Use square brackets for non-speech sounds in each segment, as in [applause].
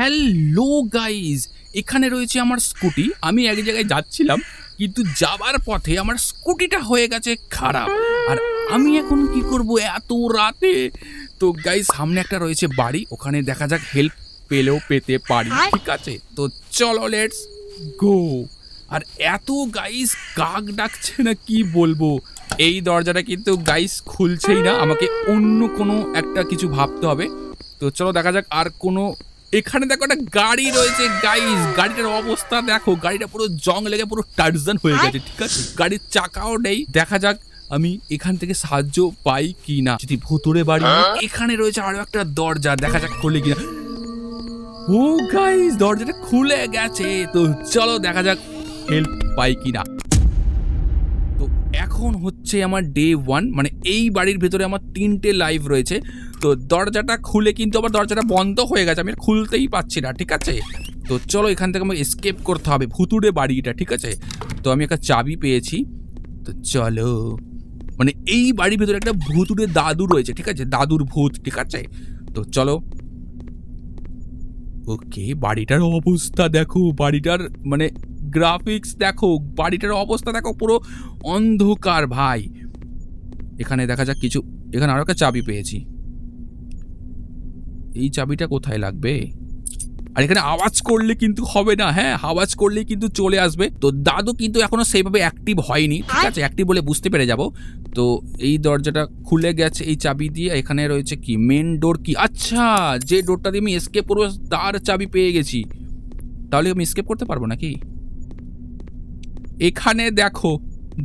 Hello guys এখানে রয়েছে আমার স্কুটি। আমি এক জায়গায় যাচ্ছিলাম কিন্তু যাবার পথে আমার স্কুটিটা হয়ে গেছে খারাপ। আর আমি এখন কি করব এত রাতে? তো গাইজ সামনে একটা রয়েছে বাড়ি। ওখানে দেখা যাক হেল্প পেলেও পেতে পারি। ঠিক আছে? তো চলো লেটস গো আর এত গাইস কাক ডাকছে না কি বলব? এই দরজাটা কিন্তু গাইস খুলছেই না। আমাকে অন্য কোনো একটা কিছু ভাবতে হবে। তো চলো দেখা যাক আর কোনো এখানে দেখো একটা গাড়ি রয়েছে গাইস গাড়িটার অবস্থা দেখো গাড়িটা পুরো জং লেগে পুরো টার্জন হয়ে গেছে ঠিক আছে? গাড়ির চাকাও নেই। দেখা যাক আমি এখান থেকে সাহায্য পাই কি না যদি ভুতুরে বাড়ি এখানে রয়েছে আরও একটা দরজা। দেখা যাক খুলে কিনা। ও গাইস দরজাটা খুলে গেছে। তো চলো দেখা যাক হেল্প পাই কিনা। তো এখন হচ্ছে আমার ডে ওয়ান মানে এই বাড়ির ভেতরে আমার তিনটে লাইভ রয়েছে। তো দরজাটা খুলে কিন্তু আবার দরজাটা বন্ধ হয়ে গেছে, আমি খুলতেই পাচ্ছি না, ঠিক আছে? তো চলো এখান থেকে আমাকে এসকেপ করতে হবে, ভুতুড়ে বাড়িটা, ঠিক আছে? তো আমি একটা চাবি পেয়েছি, তো চলো। মানে এই বাড়ির ভেতরে একটা ভুতুড়ে দাদু রয়েছে, ঠিক আছে? দাদুর ভূত, ঠিক আছে? তো চলো। ওকে, বাড়িটার অবস্থা দেখো, বাড়িটার মানে গ্রাফিক্স দেখো, বাড়িটার অবস্থা দেখো, পুরো অন্ধকার ভাই। এখানে দেখা যাক কিছু, এখানে আরও একটা চাবি পেয়েছি। এই চাবিটা কোথায় লাগবে? আর এখানে আওয়াজ করলে কিন্তু হবে না হ্যাঁ আওয়াজ করলেই কিন্তু চলে আসবে। তো দাদু কিন্তু এখনও সেইভাবে অ্যাক্টিভ হয়নি ঠিক আছে অ্যাক্টিভ বলে বুঝতে পেরে যাব। তো এই দরজাটা খুলে গেছে এই চাবি দিয়ে এখানে রয়েছে কি মেন ডোর কি? আচ্ছা যে ডোরটা দিয়ে আমি এসকেপ করব তার চাবি পেয়ে গেছি। তাহলে আমি স্কেপ করতে পারব নাকি? এখানে দেখো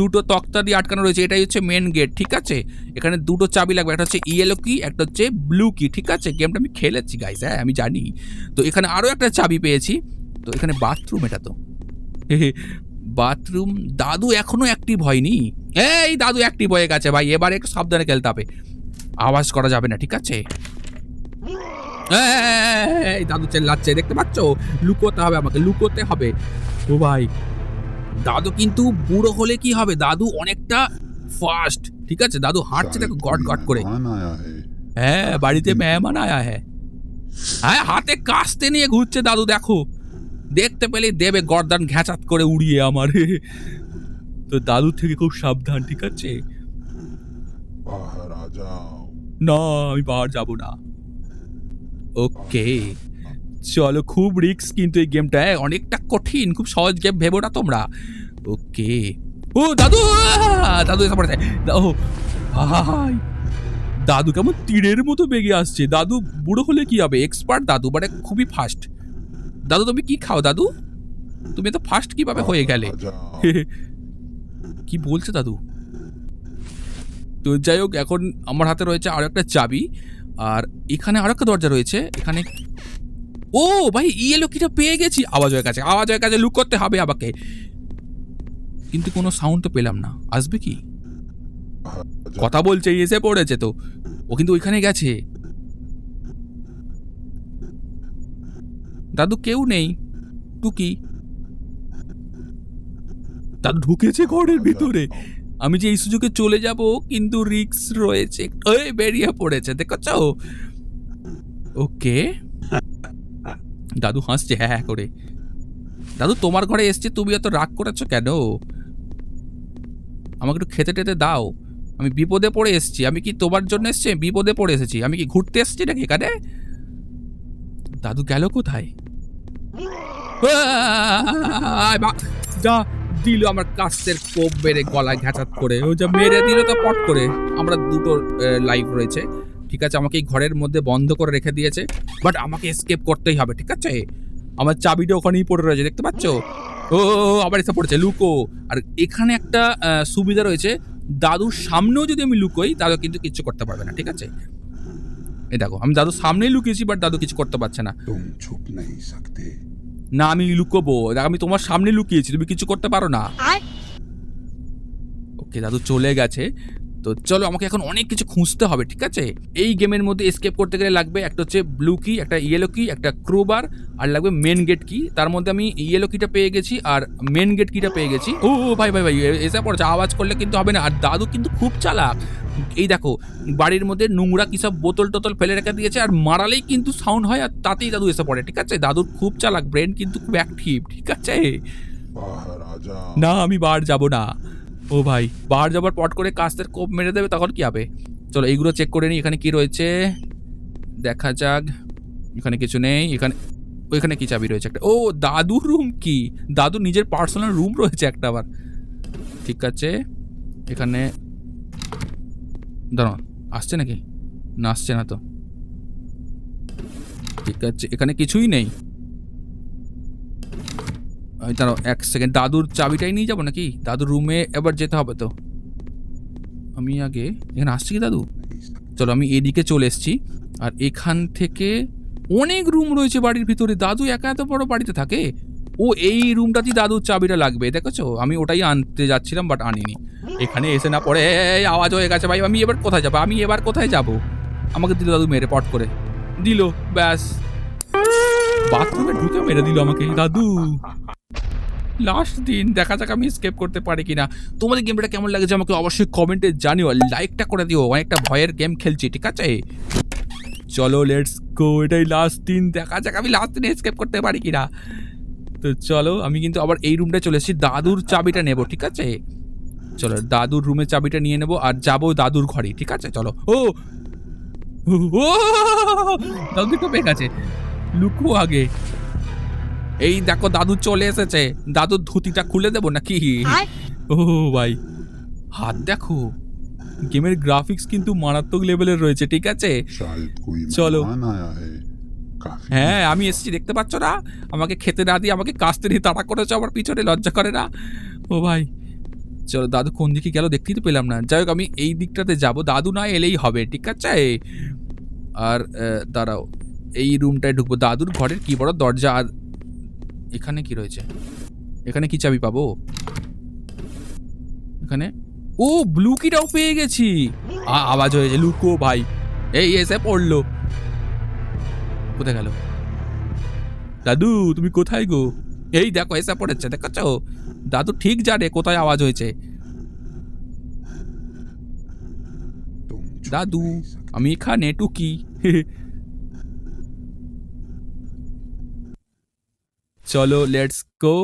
দুটো তক্তা দিয়ে আটকানো রয়েছে, এটাই হচ্ছে মেন গেট ঠিক আছে? এখানে দুটো চাবি লাগবে, একটা হচ্ছে ইয়েলো কি একটা হচ্ছে ব্লু কি ঠিক আছে? গেমটা আমি খেলেছি গাইস হ্যাঁ আমি জানি। তো এখানে আরও একটা চাবি পেয়েছি। তো এখানে বাথরুম এটা তো। [laughs] বাথরুম দাদু এখনও অ্যাক্টিভ হয়নি। এই দাদু অ্যাক্টিভ হয়ে গেছে, ভাই, এবারে একটু সাবধানে খেলতে হবে। আওয়াজ করা যাবে না, ঠিক আছে? দাদু চেল্লাচ্ছে, দেখতে পাচ্ছ? লুকোতে হবে আমাকে, লুকোতে হবে। ও ভাই দাদু কিন্তু বুড়ো হলে কি হবে? দাদু অনেকটা ফাস্ট ঠিক আছে? দাদু হাঁটছে দেখো গট গট করে। হ্যাঁ বাড়িতে মেহমান আয়া হ্যাঁ। হ্যাঁ হাতে কাস্তে নিয়ে ঘুরছে দাদু দেখো। দেখতে পেলে দেবে গর্দান ঘ্যাঁচাত করে উড়িয়ে আমার। তো দাদু থেকে খুব সাবধান ঠিক আছে? না আমি বাহার যাব না। ওকে চলো খুব রিক্স কিন্তু এই গেমটা হ্যাঁ, অনেকটা কঠিন খুব সহজ গেম ভেবো না তোমরা। ওকে। ও দাদু! দাদু এসে পড়েছে। ও হাই দাদু কেমন তীরের মতো বেগে আসছে। দাদু বুড়ো হলে কি হবে? এক্সপার্ট দাদু মানে খুবই ফাস্ট দাদু তুমি কি খাও দাদু? তুমি তো ফাস্ট কীভাবে হয়ে গেলে? আচ্ছা, আচ্ছা। কি বলছে দাদু? তো যাই হোক এখন আমার হাতে রয়েছে আরও একটা চাবি আর এখানে আরও একটা দরজা রয়েছে। এখানে ও ভাই ইয়ে লক্ষ্মীটা পেয়ে গেছি। আওয়াজের কাছে আওয়াজের কাছে লুক করতে হবে আমাকে। কিন্তু কোনো সাউন্ড তো পেলাম না, আসবে কি? কথা বলছে, এসে পড়েছে তো। ও কিন্তু ওইখানে গেছে। দাদু কেউ নেই, টুকি। দাদু ঢুকেছে ঘরের ভিতরে। আমি যে এই সুযোগে চলে যাব, কিন্তু রিক্স রয়েছে। বেরিয়ে পড়েছে, দেখছ? ওকে দাদু হাসছে হ্যাঁ হ্যাঁ করে। দাদু, তোমার ঘরে এসছে, তুমি এত রাগ করেছ কেন? আমাকে একটু খেতে টেতে দাও। আমি বিপদে পড়ে এসেছি। আমি কি তোমার জন্য এসেছি? বিপদে পড়ে এসেছি। আমি কি ঘুরতে এসেছি নাকি এখানে? দাদু গেল কোথায়? যা দিল আমার কাস্তের কোপ মেরে গলায় ঘ্যাচাত করে। ও যা মেরে দিল তো পট করে। আমরা দুটো লাইভ রয়েছে। ঠিক আছে? আমাকে এই ঘরের মধ্যে বন্ধ করে রেখে দিয়েছে বাট আমাকে এসকেপ করতেই হবে ঠিক আছে? আমার চাবিটা ওখানেই পড়ে রয়েছে দেখতে পাচ্ছ? ও আবার এসে পড়েছে লুকো। আর এখানে একটা সুবিধা রয়েছে দাদুর সামনেও যদি আমি লুকোই দাদু কিন্তু কিচ্ছু করতে পারবে না ঠিক আছে? এই দেখো আমি দাদুর সামনেই লুকিয়েছি বাট দাদু কিছু করতে পারছে না। না আমি লুকোবো আমি তোমার সামনে লুকিয়েছি তুমি কিছু করতে পারো না। ওকে দাদু চলে গেছে। তো চলো আমাকে এখন অনেক কিছু খুঁজতে হবে ঠিক আছে? এই গেমের মধ্যে স্কেপ করতে গেলে লাগবে একটা হচ্ছে ব্লু কি একটা ইয়েলো কি একটা ক্রোবার আর লাগবে মেন গেট কি তার মধ্যে আমি ইয়েলো কিটা পেয়ে গেছি আর মেন গেট কিটা পেয়ে গেছি। ও ভাই ভাই ভাই এসে পড়ছে। আওয়াজ করলে কিন্তু হবে না। আর দাদু কিন্তু খুব চালাক। এই দেখো বাড়ির মধ্যে নোংরা কিসব বোতল টোতল ফেলে রেখে দিয়েছে আর মারালেই কিন্তু সাউন্ড হয় আর তাতেই দাদু এসে পড়ে ঠিক আছে? দাদুর খুব চালাক ব্রেন কিন্তু খুব অ্যাক্টিভ ঠিক আছে? না আমি বার যাব না। ও ভাই বার যাবার পট করে কাস্তের কোপ মেরে দেবে, তখন কি হবে? চলো এইগুলো চেক করে নিই, এখানে কি রয়েছে? দেখা যাক, এখানে কিছু নেই, এখানে, ওইখানে কি চাবি রয়েছে একটা? ও, দাদুর রুম কি? দাদু নিজের পার্সোনাল রুম রয়েছে একটা আবার। ঠিক আছে, এখানে দাঁড়ান আসছে নাকি? না, আসছে না তো। ঠিক আছে, এখানে কিছুই নেই। দাঁড়াও, এক সেকেন্ড দাদুর চাবিটাই নিয়ে যাব নাকি? দাদুর রুমে এবার যেতে হবে তো। আমি আগে, এখানে আসছি কি দাদু? চলো, আমি এদিকে চলে এসছি। আর এখান থেকে অনেক রুম রয়েছে বাড়ির ভিতরে। দাদু একা এত বড় বাড়িতে থাকে? ও এই রুমটাতেই দাদুর চাবিটা লাগবে, দেখেছ? আমি ওটাই আনতে যাচ্ছিলাম বাট আনিনি। এখানে এসে না পড়ে আওয়াজ হয়ে গেছে, ভাই, আমি এবার কোথায় যাব? আমি এবার কোথায় যাব? আমাকে দিল দাদু মেরে, পট করে। দিল, ব্যাস। বাথরুমে ঢুকে মেরে দিল আমাকে, দাদু। লাস্ট দিন দেখা যাক আমি স্কেপ করতে পারি কিনা। তোমাদের গেমটা কেমন লাগছে আমাকে অবশ্যই কমেন্টে জানিও লাইকটা করে দিও অনেকটা ভয়ের গেম খেলছি, ঠিক আছে? চলো লেটস গো এটাই লাস্ট দিন, দেখা যাক আমি লাস্ট দিনে স্কেপ করতে পারি কিনা। তো চলো, আমি কিন্তু আবার এই রুমটা চলে এসেছি, দাদুর চাবিটা নেব, ঠিক আছে? চলো, দাদুর রুমের চাবিটা নিয়ে নেব, আর যাব দাদুর ঘরে, ঠিক আছে? চলো ও! দাদু তো পেয়ে গেছে। লুকু আগে। এই দেখো দাদু চলে এসেছে। দাদুর ধুতিটা খুলে দেবো নাকি? ও ভাই হাত দেখো। গেমের গ্রাফিক্স কিন্তু মারাত্মক লেভেলের রয়েছে ঠিক আছে? চলো হ্যাঁ আমি এসেছি দেখতে পাচ্ছ না? আমাকে খেতে না দিয়ে আমাকে কাস্তে দিয়ে তাড়া করেছ আমার পিছনে লজ্জা করে না? ও ভাই চলো দাদু কোন দিকে গেল দেখতেই তো পেলাম না। যাই হোক আমি এই দিকটাতে যাব। দাদু না এলেই হবে ঠিক আছে? আর দাঁড়াও এই রুমটায় ঢুকবো। দাদুর ঘরের কি বড় দরজা? আর এখানে কি রয়েছে? এখানে কি চাবি পাবো? এখানে? ও ব্লু কিটাও পেয়ে গেছি। আওয়াজ হয়েছে, লুকো ভাই। এই এসে পড়ল। কোথায় গেল? দাদু, তুমি কোথায় গো? এই দেখো, এসে পড়েছে দেখাচ্ছ দাদু ঠিক জানে কোথায় আওয়াজ হয়েছে। দাদু, আমি এখানে টুকি। [laughs] চলো লেটস গো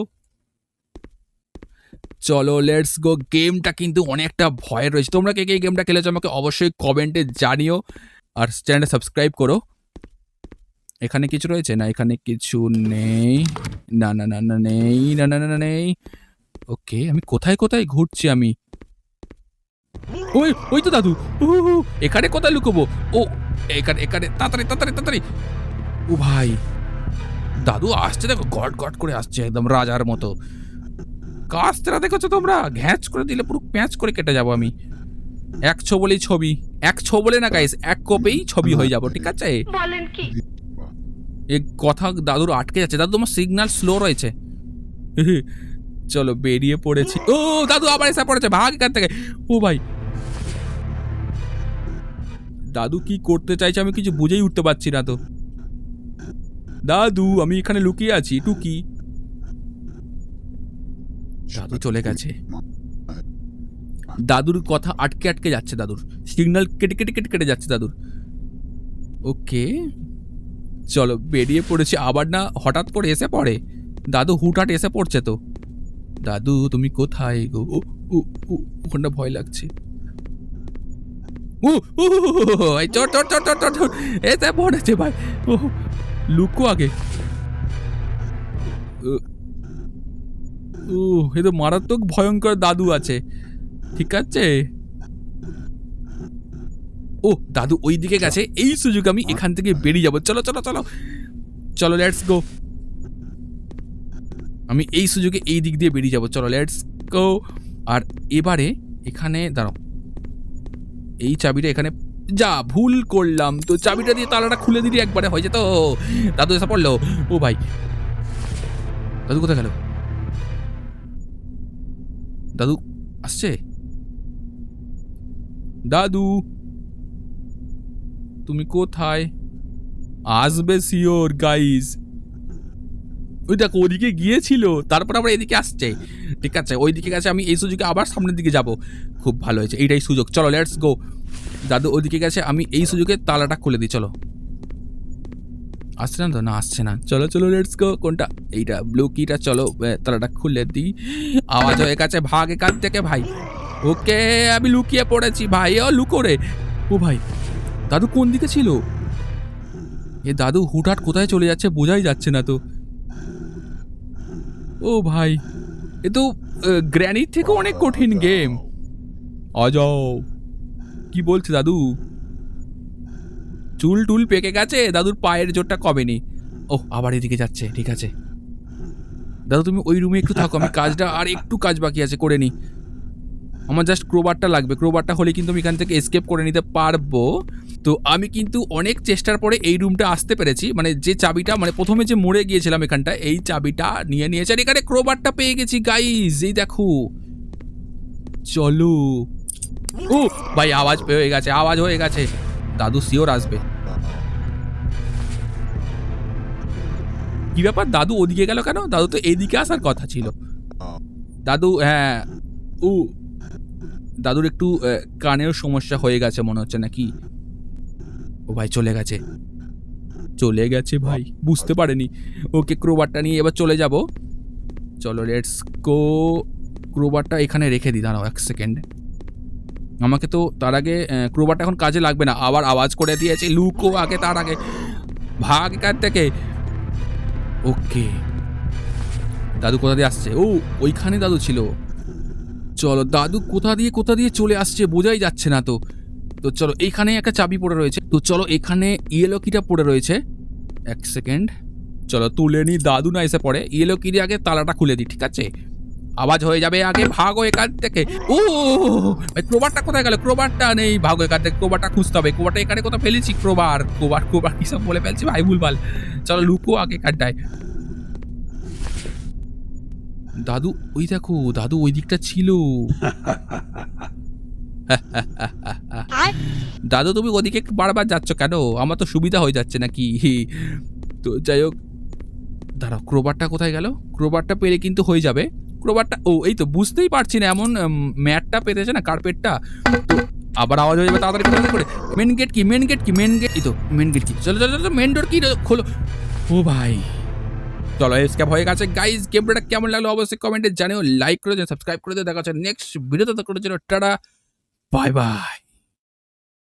চলো লেটস গো গেমটা কিন্তু অনেকটা ভয় রয়েছে। তোমরা কে কে গেমটা খেলেছো আমাকে অবশ্যই কমেন্টে জানিও। আর চ্যানেলটা সাবস্ক্রাইব করো। এখানে কিছু রয়েছে? না, এখানে কিছু নেই। না না না না, নেই। না না না না, নেই। ওকে আমি কোথায় কোথায় ঘুরছি আমি? ওই ওই তো দাদু। এখানে কোথায় লুকোবো? ও, এখানে এখানে, তাড়াতাড়ি তাড়াতাড়ি তাড়াতাড়ি। ও ভাই। দাদু আসছে দেখো গট গট করে আসছে একদম রাজার মতো। কাস্তেরা দেখেছ তোমরা? ঘ্যাঁচ করে দিলে পুরো প্যাঁচ করে কেটে যাব আমি। এক ছো বলেই ছবি এক ছো বলে না গাইস এক কোপেই ছবি হয়ে যাব ঠিক আছে? বলেন কি? এই কথা দাদুর আটকে যাচ্ছে। দাদু তোমার সিগন্যাল স্লো রয়েছে। চলো বেরিয়ে পড়েছি। ও দাদু আবার এসে পড়েছে ভাগ এখান থেকে। ও ভাই। দাদু কি করতে চাইছে আমি কিছু বুঝেই উঠতে পারছি না তো। দাদু আমি এখানে লুকিয়ে আছি টুকি দাদু চলে গেছে দাদুর কথা আটকে আটকে যাচ্ছে দাদুর সিগন্যাল কেটে কেটে কেটে কেটে যাচ্ছে দাদুর ওকে চলো বেরিয়ে পড়েছি আবার না হঠাৎ করে এসে পড়ে দাদু হুটহাট এসে পড়ছে তো দাদু তুমি কোথায় গো ওখানটা ভয় লাগছে ও ও চট চট চট চট চট এসে পড়েছে ভাই ও লুকো আগে। ও, এ তো মারাত্মক ভয়ঙ্কর দাদু আছে। ঠিক আছে? ও দাদু ওই দিকে গেছে। এই সুযোগ আমি এখান থেকে বেরিয়ে যাব। চলো চলো চলো। চলো লেটস গো আমি এই সুযোগে এই দিক দিয়ে বেরিয়ে যাব। চলো লেটস গো আর এবারে এখানে দাঁড়াও। এই চাবিটা এখানে যা ভুল করলাম। তো চাবিটা দিয়ে তালাটা খুলে দিলি একবারে, হয়ে যেত। দাদু এসে পড়ল। ও ভাই। দাদু কোথায় গেল? দাদু আসছে? দাদু, তুমি কোথায়? আসবে সিওর গাইজ ওই দেখো, ওদিকে গিয়েছিল, তারপর আবার এদিকে আসছে। ঠিক আছে, ওইদিকে গেছে, আমি এই সুযোগে আবার সামনের দিকে যাব। খুব ভালো হয়েছে, এইটাই সুযোগ। চলো লেটস গো দাদু ওদিকে গেছে, আমি এই সুযোগে তালাটা খুলে দিই, চলো। আসছে না তো? না, আসছে না। চলো চলো লেটস গো কোনটা? এইটা ব্লু কিটা চলো তালাটা খুলে দিই। আওয়াজ হয়ে গেছে, ভাগ এখান থেকে, ভাই। ওকে, আমি লুকিয়ে পড়েছি, ভাই, ও, লুকো রে। ও, ভাই, দাদু কোন দিকে ছিল? এ, দাদু হুটহাট কোথায় চলে যাচ্ছে, বোঝাই যাচ্ছে না তো। ও, ভাই, এ তো গ্র্যানির থেকে অনেক কঠিন গেম অজাও কি বলছে দাদু? চুল টুল পেকে গেছে? দাদুর পায়ের জোরটা কবে কমেনি। ও আবার এদিকে যাচ্ছে, ঠিক আছে। দাদু, তুমি ওই রুমে একটু থাকো, আমি কাজটা আর একটু কাজ বাকি আছে, করে নি। আমার জাস্ট ক্রোবারটা লাগবে। ক্রোবারটা হলে কিন্তু আমি এখান থেকে এসকেপ করে নিতে পারব। তো আমি কিন্তু অনেক চেষ্টার পরে এই রুমটা আসতে পেরেছি। মানে যে চাবিটা মানে প্রথমে যে মরে গিয়েছিলাম এখানটা, এই চাবিটা নিয়ে নিয়েছে। আর এখানে ক্রোবারটা পেয়ে গেছি গাইজ এই দেখো। চলো। ও ভাই, আওয়াজ পেয়ে গেছে, আওয়াজ হয়ে গেছে। দাদু শিওর আসবে। কি ব্যাপার, দাদু ওদিকে গেল কেন? দাদু তো এদিকে আসার কথা ছিল। দাদু হ্যাঁ ও দাদুর একটু কানের সমস্যা হয়ে গেছে মনে হচ্ছে নাকি? ও ভাই, চলে গেছে। চলে গেছে ভাই, বুঝতে পারেনি। ওকে ক্রোবারটা নিয়ে এবার চলে যাব। চলো লেটস গো ক্রোবারটা এখানে রেখে দিই, দাঁড়াও এক সেকেন্ড। আমাকে তো তার আগে ক্রোবারটা এখন কাজে লাগবে না। আবার আওয়াজ করে দিয়েছে, লুকো আগে, তার আগে। ভাগ এখান থেকে? ওকে। দাদু কোথা দিয়ে আসছে? ও, ওইখানে দাদু ছিল। চলো, দাদু কোথা দিয়ে কোথা দিয়ে চলে আসছে বোঝাই যাচ্ছে না তো। তো চলো, এইখানে একটা চাবি পড়ে রয়েছে। তো চলো, এখানে ইয়েলো কিটা পড়ে রয়েছে। এক সেকেন্ড। চলো, তুলে নি, দাদু না এসে পড়ে। ইয়েলো কি আগে তালাটা খুলে দিই ঠিক আছে? আওয়াজ হয়ে যাবে আগে ভাগো এখান থেকে। ও ক্রোবারটা কোথায় গেল? ক্রোবারটা নেই। ভাগো এখান থেকে। ক্রোবারটা খুঁজতে হবে। ক্রোবারটা এখানে কোথাও ফেলেছি? ক্রোবার। ক্রোবার ক্রোবার কি সব বলে ফেলছি ভাই? ভুলভাল চলো লুকো আগে কাড্ডায় দাদু, ওই দেখো, দাদু ওই দিকটা ছিল। দাদু, তুমি ওদিকে বারবার যাচ্ছ কেন? আমার তো সুবিধা হয়ে যাচ্ছে নাকি? তো যাই হোক। দাঁড়াও, ক্রোবারটা কোথায় গেল? ক্রোবারটা পেলে কিন্তু হয়ে যাবে। ক্রোবারটা ও, এই তো বুঝতেই পারছি না, এমন ম্যাটটা পেতেছে না, কার্পেটটা। আবার আওয়াজ হয়ে যাবে তাড়াতাড়ি করে। মেন গেট কি? মেন গেট কি? মেন গেট তো মেন গেট কি? চলো চলো চলো মেন ডোর কি? খোলো। ও ভাই। চলো এসকেপ হয়ে গেছে। গাইজ গেমটা কেমন লাগল অবশ্যই কমেন্টে জানিও। লাইক করে দিও সাবস্ক্রাইব করে দিও। দেখা হচ্ছে নেক্সট ভিডিওতে করে জন্য টাটা। Bye bye